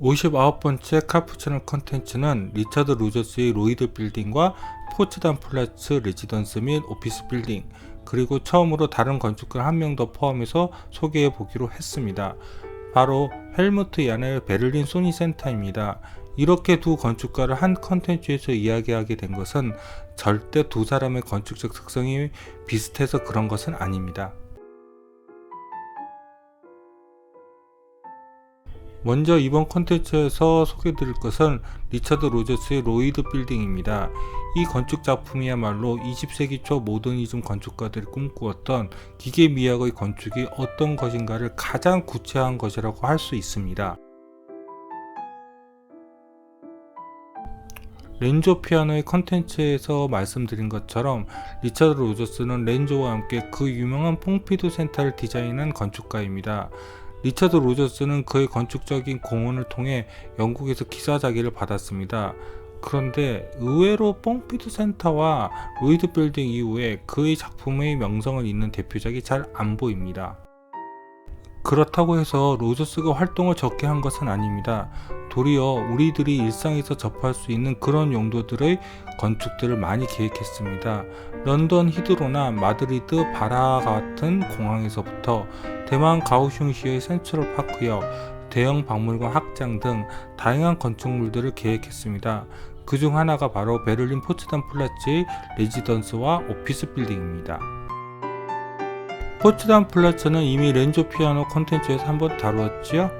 59번째 카푸 채널 컨텐츠는 리차드 로저스의 로이드 빌딩과 포츠단 플라츠 레지던스 및 오피스 빌딩 그리고 처음으로 다른 건축가 한 명 더 포함해서 소개해 보기로 했습니다. 바로 헬무트 야넬 베를린 소니 센터입니다. 이렇게 두 건축가를 한 컨텐츠에서 이야기하게 된 것은 절대 두 사람의 건축적 특성이 비슷해서 그런 것은 아닙니다. 먼저 이번 컨텐츠에서 소개드릴 것은 리차드 로저스의 로이드 빌딩입니다. 이 건축 작품이야말로 20세기 초 모더니즘 건축가들이 꿈꾸었던 기계 미학의 건축이 어떤 것인가를 가장 구체화한 것이라고 할 수 있습니다. 렌조 피아노의 컨텐츠에서 말씀드린 것처럼 리차드 로저스는 렌조와 함께 그 유명한 퐁피두 센터를 디자인한 건축가입니다. 리차드 로저스는 그의 건축적인 공헌을 통해 영국에서 기사자기를 받았습니다. 그런데 의외로 뽕피드 센터와 로이드 빌딩 이후에 그의 작품의 명성을 잇는 대표작이 잘 안 보입니다. 그렇다고 해서 로저스가 활동을 적게 한 것은 아닙니다. 도리어 우리들이 일상에서 접할 수 있는 그런 용도들의 건축들을 많이 계획했습니다. 런던 히드로나 마드리드 바라 같은 공항에서부터 대만 가오슝시의 센트럴 파크역, 대형 박물관 확장 등 다양한 건축물들을 계획했습니다. 그 중 하나가 바로 베를린 포츠단 플라츠의 레지던스와 오피스 빌딩입니다. 포츠단 플라츠는 이미 렌조 피아노 콘텐츠에서 한번 다루었지요?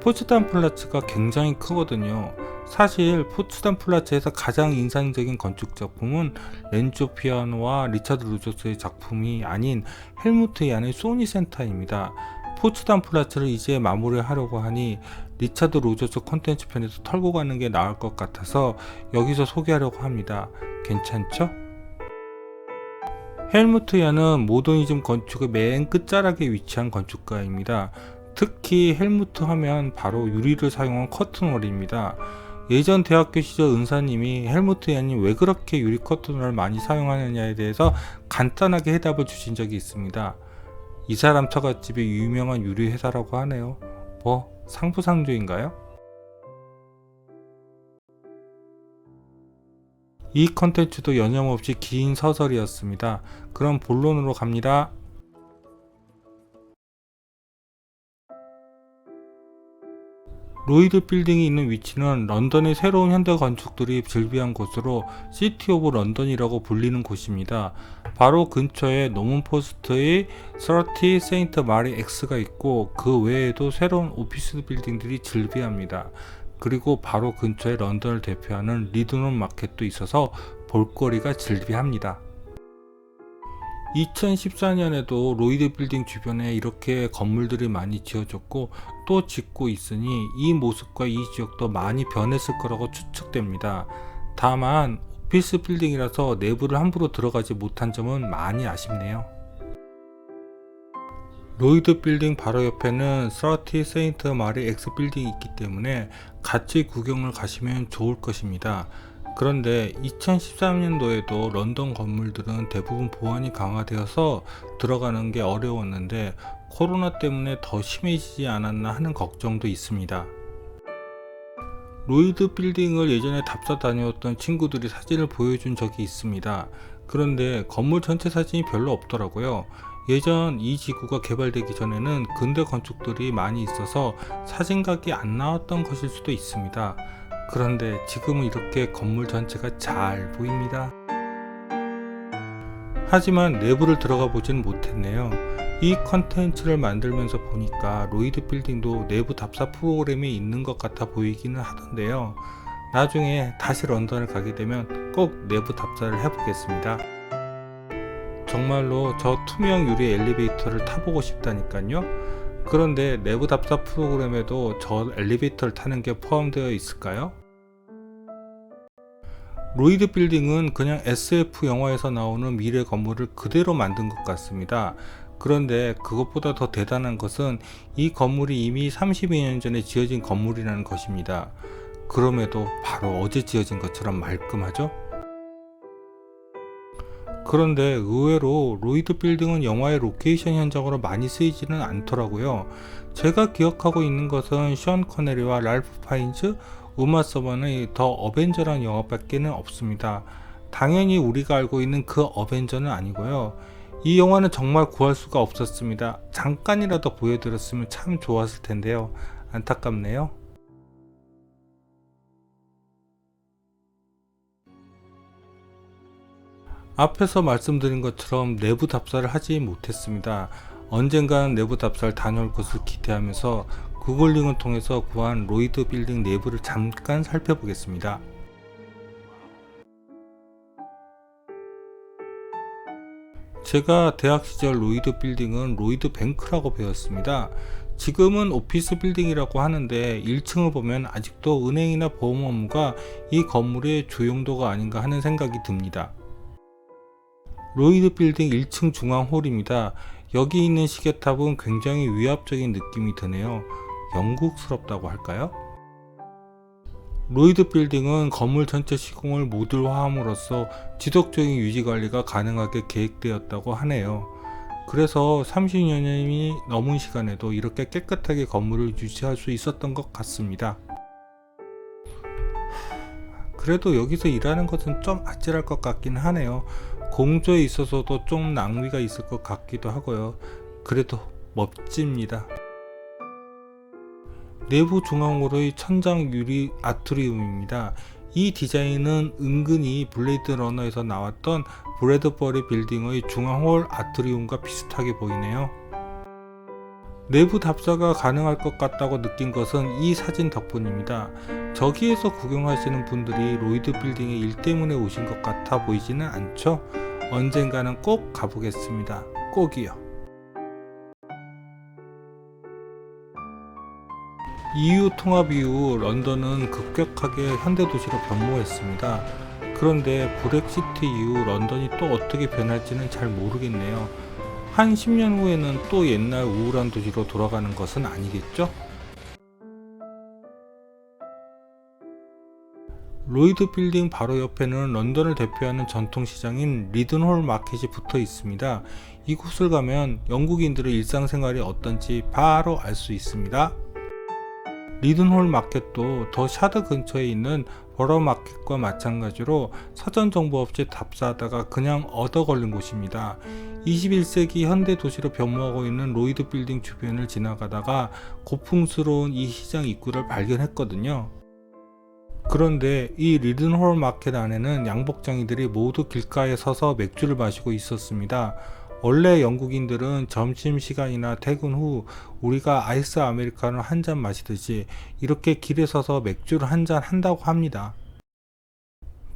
포츠단 플라츠가 굉장히 크거든요. 사실 포츠단 플라츠에서 가장 인상적인 건축 작품은 렌조 피아노와 리차드 루저스의 작품이 아닌 헬무트 얀의 소니 센터입니다. 포츠단 플라츠를 이제 마무리하려고 하니 리차드 로저스 콘텐츠 편에서 털고 가는 게 나을 것 같아서 여기서 소개하려고 합니다. 괜찮죠? 헬무트 얀은 모더니즘 건축의 맨 끝자락에 위치한 건축가입니다. 특히 헬무트 하면 바로 유리를 사용한 커튼월입니다. 예전 대학교 시절 은사님이 헬무트 얀이 왜 그렇게 유리 커튼을 많이 사용하느냐에 대해서 간단하게 해답을 주신 적이 있습니다. 이 사람 처갓집이 유명한 유리 회사라고 하네요. 뭐 상부상조인가요? 이 컨텐츠도 여념없이 긴 서설이었습니다. 그럼 본론으로 갑니다. 로이드 빌딩이 있는 위치는 런던의 새로운 현대 건축들이 즐비한 곳으로 시티 오브 런던이라고 불리는 곳입니다. 바로 근처에 노문 포스트의 30 세인트 마리 X가 있고 그 외에도 새로운 오피스 빌딩들이 즐비합니다. 그리고 바로 근처에 런던을 대표하는 리드논 마켓도 있어서 볼거리가 즐비합니다. 2014년에도 로이드 빌딩 주변에 이렇게 건물들이 많이 지어졌고 또 짓고 있으니 이 모습과 이 지역도 많이 변했을 거라고 추측됩니다. 다만 오피스 빌딩이라서 내부를 함부로 들어가지 못한 점은 많이 아쉽네요. 로이드 빌딩 바로 옆에는 30 세인트 마리 엑스 빌딩이 있기 때문에 같이 구경을 가시면 좋을 것입니다. 그런데 2013년도에도 런던 건물들은 대부분 보안이 강화되어서 들어가는 게 어려웠는데 코로나 때문에 더 심해지지 않았나 하는 걱정도 있습니다. 로이드 빌딩을 예전에 답사 다녀왔던 친구들이 사진을 보여준 적이 있습니다. 그런데 건물 전체 사진이 별로 없더라고요. 예전 이 지구가 개발되기 전에는 근대 건축들이 많이 있어서 사진각이 안 나왔던 것일 수도 있습니다. 그런데 지금은 이렇게 건물 전체가 잘 보입니다. 하지만 내부를 들어가 보진 못했네요. 이 컨텐츠를 만들면서 보니까 로이드 빌딩도 내부 답사 프로그램이 있는 것 같아 보이기는 하던데요. 나중에 다시 런던을 가게 되면 꼭 내부 답사를 해보겠습니다. 정말로 저 투명 유리 엘리베이터를 타보고 싶다니까요. 그런데 내부 답사 프로그램에도 저 엘리베이터를 타는 게 포함되어 있을까요? 로이드 빌딩은 그냥 SF 영화에서 나오는 미래 건물을 그대로 만든 것 같습니다. 그런데 그것보다 더 대단한 것은 이 건물이 이미 32년 전에 지어진 건물이라는 것입니다. 그럼에도 바로 어제 지어진 것처럼 말끔하죠? 그런데 의외로 로이드 빌딩은 영화의 로케이션 현장으로 많이 쓰이지는 않더라고요. 제가 기억하고 있는 것은 션 커네리와 랄프 파인즈, 우마 서번의 더 어벤져라는 영화밖에는 없습니다. 당연히 우리가 알고 있는 그 어벤져는 아니고요. 이 영화는 정말 구할 수가 없었습니다. 잠깐이라도 보여드렸으면 참 좋았을 텐데요. 안타깝네요. 앞에서 말씀드린 것처럼 내부 답사를 하지 못했습니다. 언젠가는 내부 답사를 다녀올 것을 기대하면서 구글링을 통해서 구한 로이드 빌딩 내부를 잠깐 살펴보겠습니다. 제가 대학 시절 로이드 빌딩은 로이드 뱅크라고 배웠습니다. 지금은 오피스 빌딩이라고 하는데 1층을 보면 아직도 은행이나 보험 업무가 이 건물의 주용도가 아닌가 하는 생각이 듭니다. 로이드 빌딩 1층 중앙 홀입니다. 여기 있는 시계탑은 굉장히 위압적인 느낌이 드네요. 영국스럽다고 할까요? 로이드 빌딩은 건물 전체 시공을 모듈화함으로써 지속적인 유지 관리가 가능하게 계획되었다고 하네요. 그래서 30년이 넘은 시간에도 이렇게 깨끗하게 건물을 유지할 수 있었던 것 같습니다. 그래도 여기서 일하는 것은 좀 아찔할 것 같긴 하네요. 공조에 있어서도 좀 낭비가 있을 것 같기도 하고요. 그래도 멋집니다. 내부 중앙으로의 천장 유리 아트리움입니다. 이 디자인은 은근히 블레이드 러너에서 나왔던 브래드버리 빌딩의 중앙홀 아트리움과 비슷하게 보이네요. 내부 답사가 가능할 것 같다고 느낀 것은 이 사진 덕분입니다. 저기에서 구경하시는 분들이 로이드 빌딩에 일 때문에 오신 것 같아 보이지는 않죠? 언젠가는 꼭 가보겠습니다. 꼭이요. EU 통합 이후 런던은 급격하게 현대 도시로 변모했습니다. 그런데 브렉시트 이후 런던이 또 어떻게 변할지는 잘 모르겠네요. 한 10년 후에는 또 옛날 우울한 도시로 돌아가는 것은 아니겠죠? 로이드 빌딩 바로 옆에는 런던을 대표하는 전통시장인 리든홀 마켓이 붙어 있습니다. 이곳을 가면 영국인들의 일상생활이 어떤지 바로 알 수 있습니다. 리든홀 마켓도 더 샤드 근처에 있는 버러 마켓과 마찬가지로 사전 정보 없이 답사하다가 그냥 얻어 걸린 곳입니다. 21세기 현대 도시로 변모하고 있는 로이드 빌딩 주변을 지나가다가 고풍스러운 이 시장 입구를 발견했거든요. 그런데 이 리든홀 마켓 안에는 양복장이들이 모두 길가에 서서 맥주를 마시고 있었습니다. 원래 영국인들은 점심시간이나 퇴근 후 우리가 아이스 아메리카노 한 잔 마시듯이 이렇게 길에 서서 맥주를 한 잔 한다고 합니다.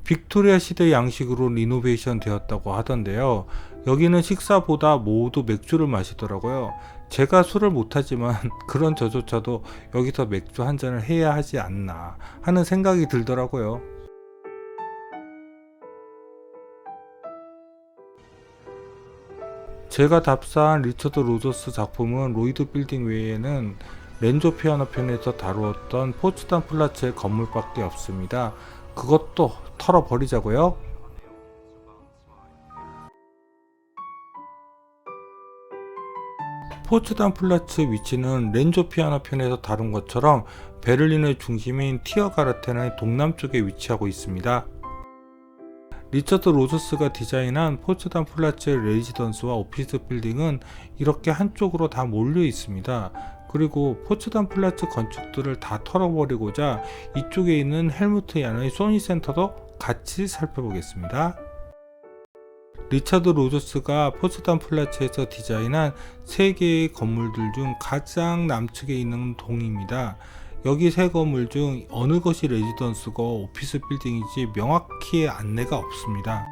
빅토리아 시대 양식으로 리노베이션 되었다고 하던데요. 여기는 식사보다 모두 맥주를 마시더라고요. 제가 술을 못하지만 그런 저조차도 여기서 맥주 한 잔을 해야 하지 않나 하는 생각이 들더라고요. 제가 답사한 리처드 로저스 작품은 로이드 빌딩 외에는 렌조 피아노 편에서 다루었던 포츠단 플라츠의 건물밖에 없습니다. 그것도 털어버리자고요. 포츠단 플라츠 위치는 렌조 피아노 편에서 다룬 것처럼 베를린의 중심인 티어가르텐의 동남쪽에 위치하고 있습니다. 리처드 로저스가 디자인한 포츠단 플라츠의 레지던스와 오피스 빌딩은 이렇게 한쪽으로 다 몰려 있습니다. 그리고 포츠단 플라츠 건축들을 다 털어버리고자 이쪽에 있는 헬무트 얀의 소니 센터도 같이 살펴보겠습니다. 리차드 로저스가 포츠단 플라츠에서 디자인한 세 개의 건물들 중 가장 남측에 있는 동입니다. 여기 세 건물 중 어느 것이 레지던스고 오피스 빌딩인지 명확히 안내가 없습니다.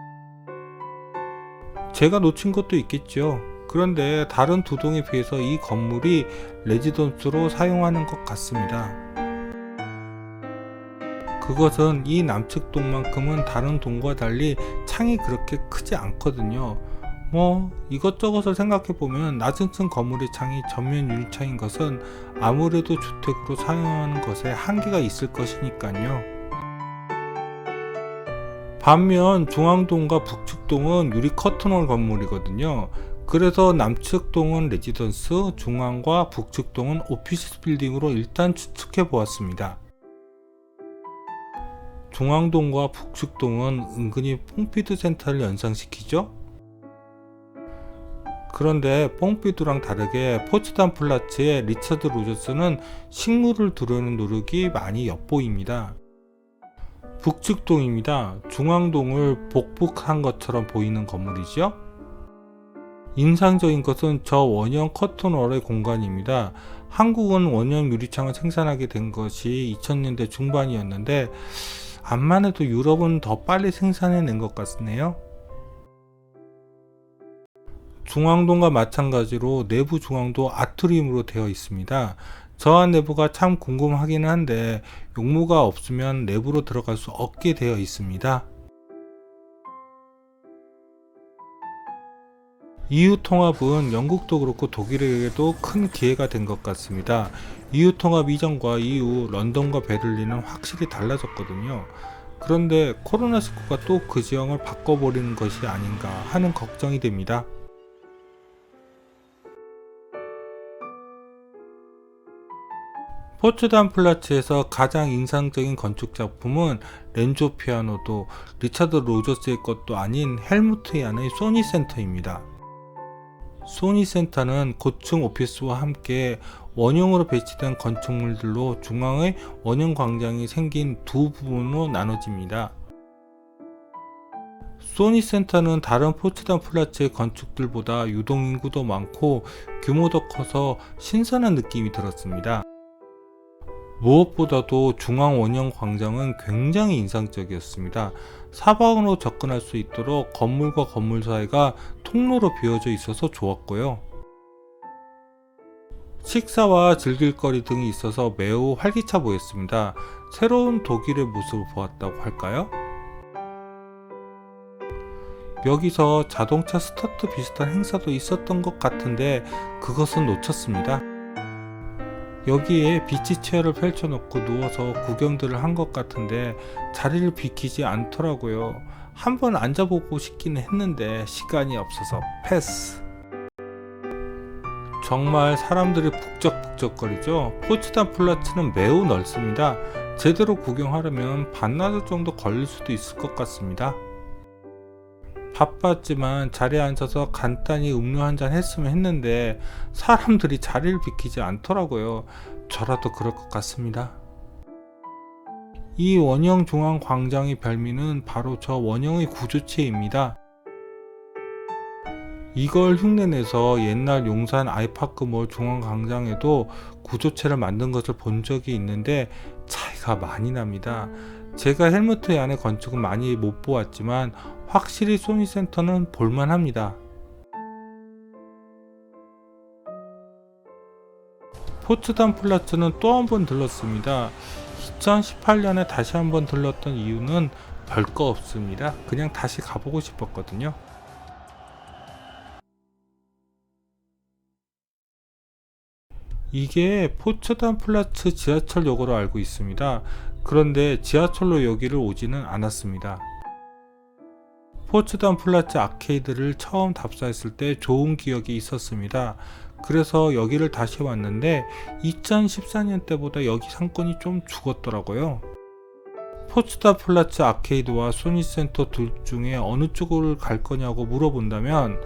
제가 놓친 것도 있겠죠. 그런데 다른 두 동에 비해서 이 건물이 레지던스로 사용하는 것 같습니다. 그것은 이 남측 동만큼은 다른 동과 달리 창이 그렇게 크지 않거든요. 뭐 이것저것을 생각해 보면 낮은 층 건물의 창이 전면 유리창인 것은 아무래도 주택으로 사용하는 것에 한계가 있을 것이니까요. 반면 중앙동과 북측동은 유리 커튼홀 건물이거든요. 그래서 남측동은 레지던스, 중앙과 북측동은 오피스 빌딩으로 일단 추측해 보았습니다. 중앙동과 북측동은 은근히 퐁피드 센터를 연상시키죠? 그런데 뽕피두랑 다르게 포츠단 플라츠의 리처드 로저스는 식물을 두려는 노력이 많이 엿보입니다. 북측동입니다. 중앙동을 복북한 것처럼 보이는 건물이죠. 인상적인 것은 저 원형 커튼월의 공간입니다. 한국은 원형 유리창을 생산하게 된 것이 2000년대 중반이었는데 암만 해도 유럽은 더 빨리 생산해낸 것 같네요. 중앙동과 마찬가지로 내부 중앙도 아트리움으로 되어 있습니다. 저한 내부가 참 궁금하기는 한데 용무가 없으면 내부로 들어갈 수 없게 되어 있습니다. EU 통합은 영국도 그렇고 독일에게도 큰 기회가 된 것 같습니다. EU 통합 이전과 이후 런던과 베를린은 확실히 달라졌거든요. 그런데 코로나19가 또 그 지형을 바꿔버리는 것이 아닌가 하는 걱정이 됩니다. 포츠단 플라츠에서 가장 인상적인 건축 작품은 렌조 피아노도 리차드 로저스의 것도 아닌 헬무트 얀의 소니 센터입니다. 소니 센터는 고층 오피스와 함께 원형으로 배치된 건축물들로 중앙에 원형 광장이 생긴 두 부분으로 나눠집니다. 소니 센터는 다른 포츠단 플라츠의 건축들보다 유동인구도 많고 규모도 커서 신선한 느낌이 들었습니다. 무엇보다도 중앙 원형 광장은 굉장히 인상적이었습니다. 사방으로 접근할 수 있도록 건물과 건물 사이가 통로로 비어져 있어서 좋았고요. 식사와 즐길 거리 등이 있어서 매우 활기차 보였습니다. 새로운 독일의 모습을 보았다고 할까요? 여기서 자동차 스타트 비슷한 행사도 있었던 것 같은데 그것은 놓쳤습니다. 여기에 비치 체어를 펼쳐놓고 누워서 구경들을 한 것 같은데 자리를 비키지 않더라고요. 한번 앉아보고 싶기는 했는데 시간이 없어서 패스. 정말 사람들이 북적북적거리죠. 포츠단 플라츠는 매우 넓습니다. 제대로 구경하려면 반나절 정도 걸릴 수도 있을 것 같습니다. 바빴지만 자리에 앉아서 간단히 음료 한 잔 했으면 했는데 사람들이 자리를 비키지 않더라고요. 저라도 그럴 것 같습니다. 이 원형 중앙 광장의 별미는 바로 저 원형의 구조체입니다. 이걸 흉내내서 옛날 용산 아이파크몰 중앙 광장에도 구조체를 만든 것을 본 적이 있는데 차이가 많이 납니다. 제가 헬무트 안의 건축은 많이 못 보았지만 확실히 소니 센터는 볼만합니다. 포츠단 플라츠는 또 한 번 들렀습니다. 2018년에 다시 한 번 들렀던 이유는 별거 없습니다. 그냥 다시 가보고 싶었거든요. 이게 포츠단 플라츠 지하철역으로 알고 있습니다. 그런데 지하철로 여기를 오지는 않았습니다. 포츠단 플라츠 아케이드를 처음 답사했을 때 좋은 기억이 있었습니다. 그래서 여기를 다시 왔는데 2014년 때보다 여기 상권이 좀 죽었더라고요. 포츠단 플라츠 아케이드와 소니센터 둘 중에 어느 쪽을 갈 거냐고 물어본다면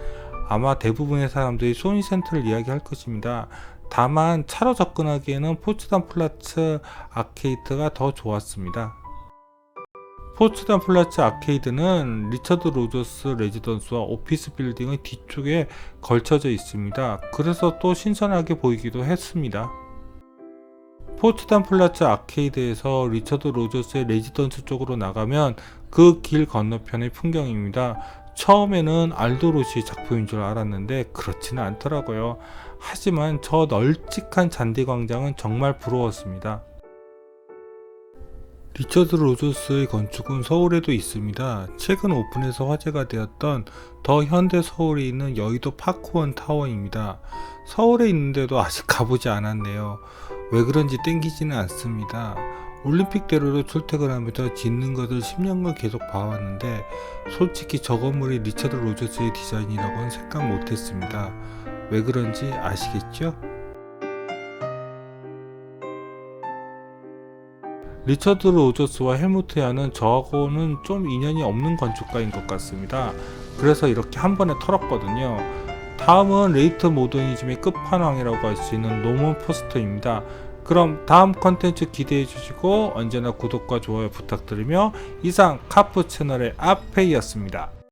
아마 대부분의 사람들이 소니센터를 이야기할 것입니다. 다만 차로 접근하기에는 포츠단 플라츠 아케이드가 더 좋았습니다. 포츠단 플라츠 아케이드는 리처드 로저스 레지던스와 오피스 빌딩의 뒤쪽에 걸쳐져 있습니다. 그래서 또 신선하게 보이기도 했습니다. 포츠단 플라츠 아케이드에서 리처드 로저스의 레지던스 쪽으로 나가면 그 길 건너편의 풍경입니다. 처음에는 알도로시 작품인 줄 알았는데 그렇지는 않더라고요. 하지만 저 널찍한 잔디 광장은 정말 부러웠습니다. 리처드 로저스의 건축은 서울에도 있습니다. 최근 오픈해서 화제가 되었던 더 현대 서울에 있는 여의도 파크원 타워입니다. 서울에 있는데도 아직 가보지 않았네요. 왜 그런지 땡기지는 않습니다. 올림픽대로로 출퇴근하면서 짓는 것을 10년간 계속 봐왔는데 솔직히 저 건물이 리처드 로저스의 디자인이라고는 생각 못했습니다. 왜 그런지 아시겠죠? 리처드 로저스와 헬무트 야는 저하고는 좀 인연이 없는 건축가인 것 같습니다. 그래서 이렇게 한 번에 털었거든요. 다음은 레이트 모더니즘의 끝판왕이라고 할 수 있는 노먼 포스터입니다. 그럼 다음 컨텐츠 기대해 주시고 언제나 구독과 좋아요 부탁드리며 이상 카프 채널의 앞페이였습니다.